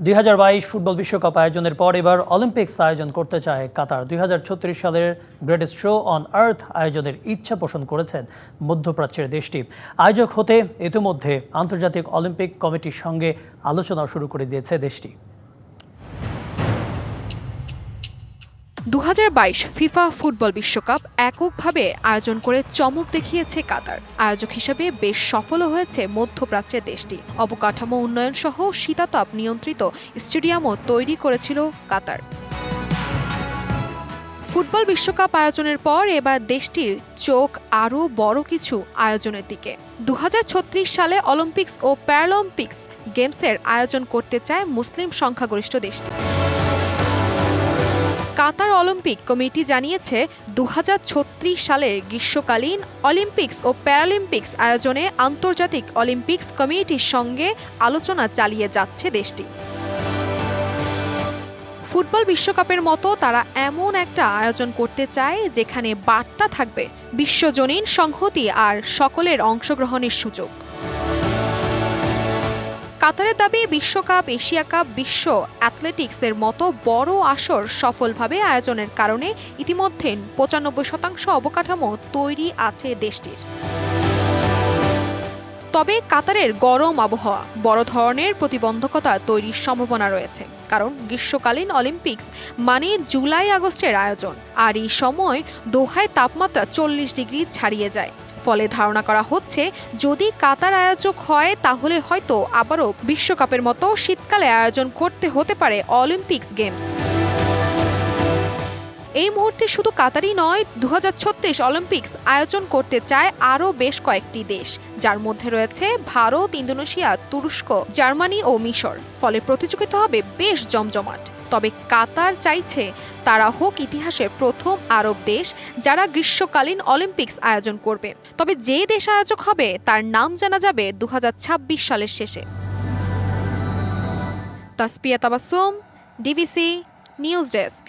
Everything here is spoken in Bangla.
দুই হাজার বাইশ ফুটবল বিশ্বকাপ আয়োজনের পর এবার অলিম্পিক্স আয়োজন করতে চায় কাতার। দুই হাজার ছত্রিশ সালের গ্রেটেস্ট শো অন আর্থ আয়োজনের ইচ্ছা পোষণ করেছেন মধ্যপ্রাচ্যের দেশটি। আয়োজক হতে ইতিমধ্যে আন্তর্জাতিক অলিম্পিক কমিটির সঙ্গে আলোচনা শুরু করে দিয়েছে দেশটি। দু হাজার বাইশ ফিফা ফুটবল বিশ্বকাপ এককভাবে আয়োজন করে চমক দেখিয়েছে কাতার। আয়োজক হিসেবে বেশ সফলও হয়েছে মধ্যপ্রাচ্যের দেশটি। অবকাঠামো উন্নয়ন সহ শীতাতাপ নিয়ন্ত্রিত স্টেডিয়ামও তৈরি করেছিল কাতার। ফুটবল বিশ্বকাপ আয়োজনের পর এবার দেশটির চোখ আরও বড় কিছু আয়োজনের দিকে। দু হাজার ছত্রিশ সালে অলিম্পিক্স ও প্যারালিম্পিক্স গেমসের আয়োজন করতে চায় মুসলিম সংখ্যাগরিষ্ঠ দেশটি। কাতার অলিম্পিক কমিটি জানিয়েছে দু হাজার ছত্রিশ সালের গ্রীষ্মকালীন অলিম্পিক্স ও প্যারালিম্পিক্স আয়োজনে আন্তর্জাতিক অলিম্পিক্স কমিটির সঙ্গে আলোচনা চালিয়ে যাচ্ছে দেশটি। ফুটবল বিশ্বকাপের মতো তারা এমন একটা আয়োজন করতে চায়, যেখানে বার্তা থাকবে বিশ্বজনীন সংহতি আর সকলের অংশগ্রহণের সুযোগ। কাতারের দাবি, বিশ্বকাপ, এশিয়া কাপ, বিশ্ব অ্যাথলেটিক্সের মতো বড় আসর সফলভাবে আয়োজনের কারণে ইতিমধ্যে পঁচানব্বই শতাংশ অবকাঠামো তৈরি আছে দেশটির। তবে কাতারের গরম আবহাওয়া, বড় ধরনের প্রতিবন্ধকতা তৈরির সম্ভাবনা রয়েছে, কারণ গ্রীষ্মকালীন অলিম্পিক্স মানে জুলাই আগস্টের আয়োজন, আর এই সময় দোহায় তাপমাত্রা চল্লিশ ডিগ্রি ছাড়িয়ে যায়। ফলে ধারণা করা হচ্ছে, যদি কাতার আয়োজক হয়, তাহলে হয়তো আবারও বিশ্বকাপের মতো শীতকালে আয়োজন করতে হতে পারে অলিম্পিক্স গেমস। এই মুহূর্তে শুধু কাতারই নয় দু অলিম্পিক্স আয়োজন করতে চায় আরও বেশ কয়েকটি দেশ, যার মধ্যে রয়েছে ভারত, ইন্দোনেশিয়া, তুরস্ক, জার্মানি ও মিশর। ফলে প্রতিযোগিতা হবে বেশ জমজমাট। তবে কাতার চাইছে তারা হোক ইতিহাসের প্রথম আরব দেশ যারা গ্রীষ্মকালীন অলিম্পিক্স আয়োজন করবে। তবে যে দেশ আয়োজক হবে তার নাম জানা যাবে দু হাজার ছাব্বিশ সালের শেষে। Taspia Tabassum DBC news desk.